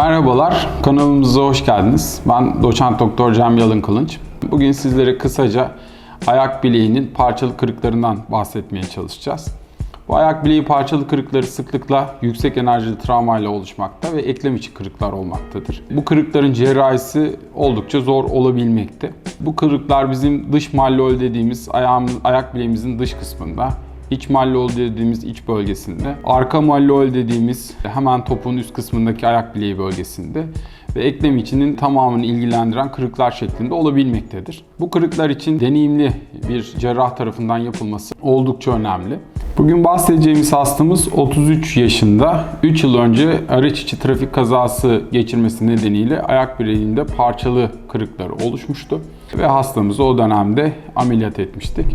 Merhabalar, kanalımıza hoş geldiniz. Ben doçent doktor Cem Yalın Kılınç. Bugün sizlere kısaca ayak bileğinin parçalı kırıklarından bahsetmeye çalışacağız. Bu ayak bileği parçalı kırıkları sıklıkla yüksek enerjili travmayla oluşmakta ve eklem içi kırıklar olmaktadır. Bu kırıkların cerrahisi oldukça zor olabilmekte. Bu kırıklar bizim dış mallol dediğimiz ayağımız, ayak bileğimizin dış kısmında, İç mallol dediğimiz iç bölgesinde, arka mallol dediğimiz hemen topun üst kısmındaki ayak bileği bölgesinde ve eklem içinin tamamını ilgilendiren kırıklar şeklinde olabilmektedir. Bu kırıklar için deneyimli bir cerrah tarafından yapılması oldukça önemli. Bugün bahsedeceğimiz hastamız 33 yaşında. 3 yıl önce araç içi trafik kazası geçirmesi nedeniyle ayak bileğinde parçalı kırıkları oluşmuştu. Ve hastamızı o dönemde ameliyat etmiştik.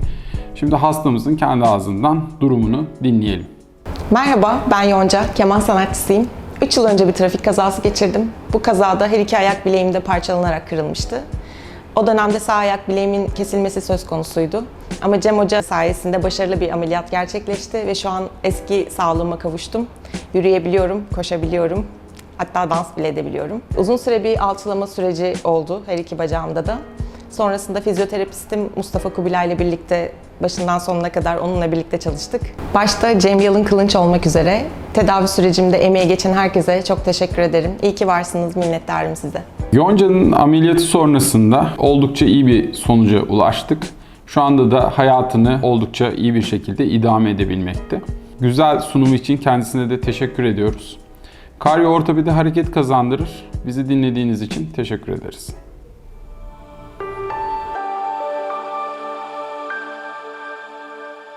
Şimdi hastamızın kendi ağzından durumunu dinleyelim. Merhaba, ben Yonca, keman sanatçısıyım. 3 yıl önce bir trafik kazası geçirdim. Bu kazada her iki ayak bileğim de parçalanarak kırılmıştı. O dönemde sağ ayak bileğimin kesilmesi söz konusuydu. Ama Cem Hoca sayesinde başarılı bir ameliyat gerçekleşti ve şu an eski sağlığıma kavuştum. Yürüyebiliyorum, koşabiliyorum. Hatta dans bile edebiliyorum. Uzun süre bir alçılama süreci oldu her iki bacağımda da. Sonrasında fizyoterapistim Mustafa Kubilay ile birlikte başından sonuna kadar onunla birlikte çalıştık. Başta Cem Yalın Kılınç olmak üzere tedavi sürecimde emeği geçen herkese çok teşekkür ederim. İyi ki varsınız, minnettarım size. Yonca'nın ameliyatı sonrasında oldukça iyi bir sonuca ulaştık. Şu anda da hayatını oldukça iyi bir şekilde idame edebilmekte. Güzel sunumu için kendisine de teşekkür ediyoruz. Karyo ortopedi hareket kazandırır. Bizi dinlediğiniz için teşekkür ederiz.